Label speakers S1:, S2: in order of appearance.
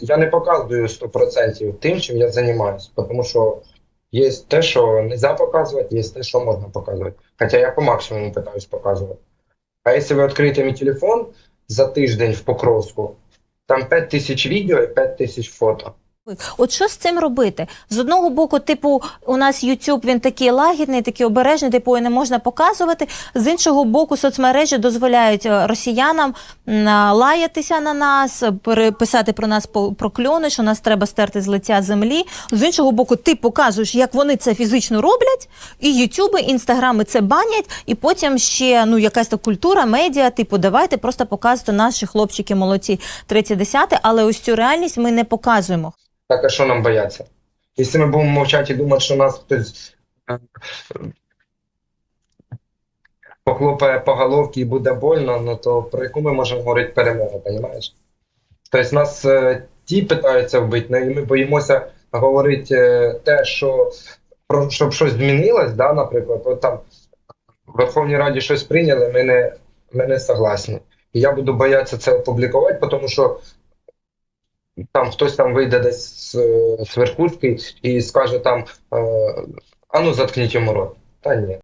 S1: Я не показую 100% тим, чим я займаюся, тому що є те, що не можна показувати, є те, що можна показувати. Хоча я по максимуму питаюсь показувати. А якщо ви відкриєте мій телефон за тиждень в Покровську, там 5 тисяч відео і 5 тисяч фото.
S2: От що з цим робити? З одного боку, типу, у нас YouTube він такий лагідний, такий обережний, типу, і не можна показувати. З іншого боку, соцмережі дозволяють е, росіянам лаятися на нас, переписати про нас прокльони, що нас треба стерти з лиця землі. З іншого боку, ти показуєш, як вони це фізично роблять, і Ютуби, інстаграми це банять, і потім ще ну якась так культура, медіа, типу, давайте просто показувати наші хлопчики молодці, третє десяте, але ось цю реальність ми не показуємо.
S1: Так а що нам бояться? Якщо ми будемо мовчати і думати, що нас хтось е, похлопає по головці і буде больно, ну то про яку ми можемо говорити перемогу, розумієш? Тобто нас е, ті питаються вбити, ну, і ми боїмося говорити е, те, що про щоб щось змінилось, да, наприклад, от там в Верховній Раді щось прийняли, ми не, ми не согласні. І я буду боятися це опублікувати, тому що там хтось там вийде десь з, верхушки і скаже там, е, а ну заткніть йому рот. Та ні.